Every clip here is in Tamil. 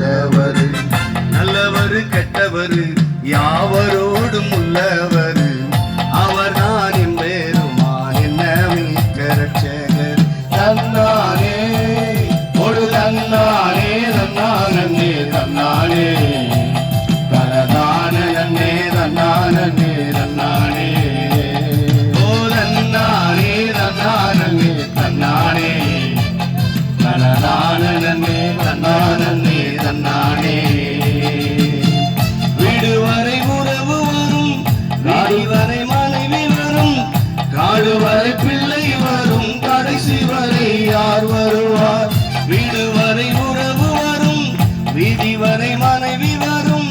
நல்லவரு நல்லவர் கெட்டவர் யாவரோடும் உள்ளவர். காடு வரை பிள்ளை வரும் கடைசி வரை யார் வருவார்? வீடு வரை உறவு வரும் வீதி வரை மனைவி வரும்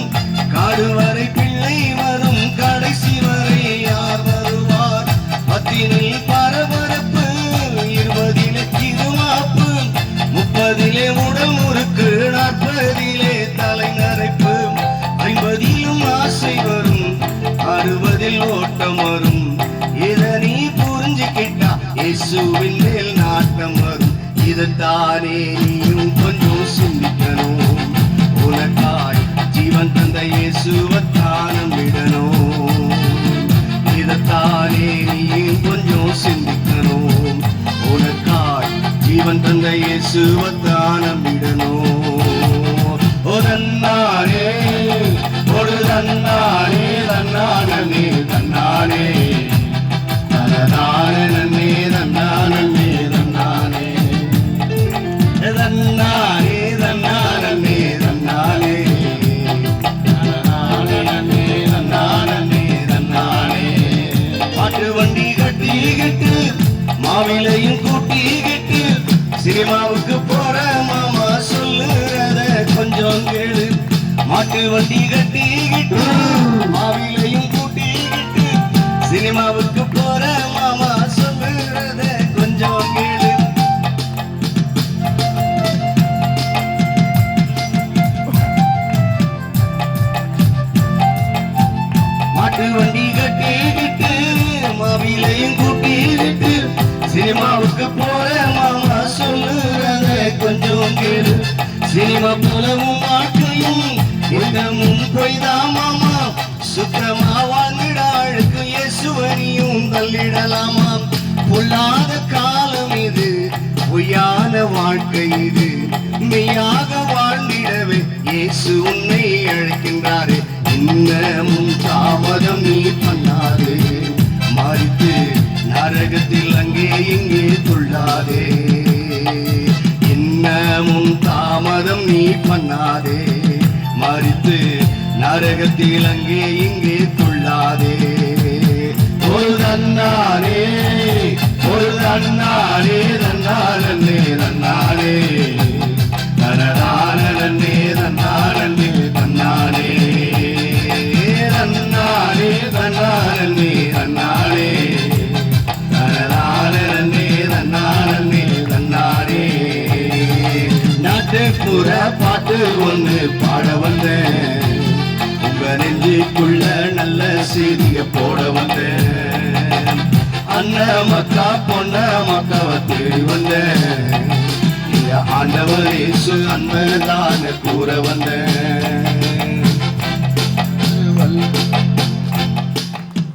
காடு வரை பிள்ளை வரும் கடைசி வரை யார் வருவார்? பத்தினில் பரபரப்பு இருபதிலே திருமாப்பு முப்பதிலே உடமுறுக்கு நாற்பதிலே தலைநரைப்பு ஐம்பதிலும் ஆசை வரும் அறுபதில் ஓட்டம் இதைத்தானே நீயும் கொஞ்சம் சிந்திக்கணும். உனக்காய் ஜீவன் தந்த இயேசுவத்தானம் விடணும். இதத்தானே நீயும் கொஞ்சம் சிந்திக்கணும். உனக்காய் ஜீவன் தந்த இயேசுவத்தானம் விடணும். ஒரு ஒதன்னானே ஒரு தன்னானே மாவிலையும் கூட்டிக்கிட்டு சினிமாவுக்கு போற மாமா சொல்லுறத கொஞ்சம் கேளு. மாட்டு வண்டி கட்டிக்கிட்டு மாவிலையும் கூட்டிக்கிட்டு சினிமாவுக்கு போற மாமா சொல்லுறத கொஞ்சம் கேளு. மாட்டு வண்டி கட்டிக்கிட்டு சினிமாவுக்கு போற மாமா சொல்லுறாங்க கொஞ்சம் கேளு. சினிமா போலவும் வாழ்க்கையும் இன்னமும் பொய்தான் மாமா? சுத்தமா வாழ்ந்திட அழுக்கு இயேசுவனியும் தள்ளிடலாமா? பொல்லாத காலம் இது பொய்யான வாழ்க்கை இது. மெய்யாக வாழ்ந்திடவே இயேசு உன்னை அழைக்கின்றாரு. இன்னமும் தாமதம் நீ பண்ணாது. மறித்து நரகத்தில் அங்கே இங்கே துள்ளாதே. இன்னமும் தாமதம் நீ பண்ணாதே. மறித்து நரகத்தில் அங்கே இங்கே துள்ளாதே. ஒரு தன்னானே ஒன்று பாட வந்தேன். உங்க நெஞ்சுக்குள்ள நல்ல செய்திய போட வந்தேன். அண்ணன் மக்கா பொண்ண மக்காவை தேடி வந்தேன். இங்க ஆண்டவர் இயேசு அன்பதான கூற வந்தேன்.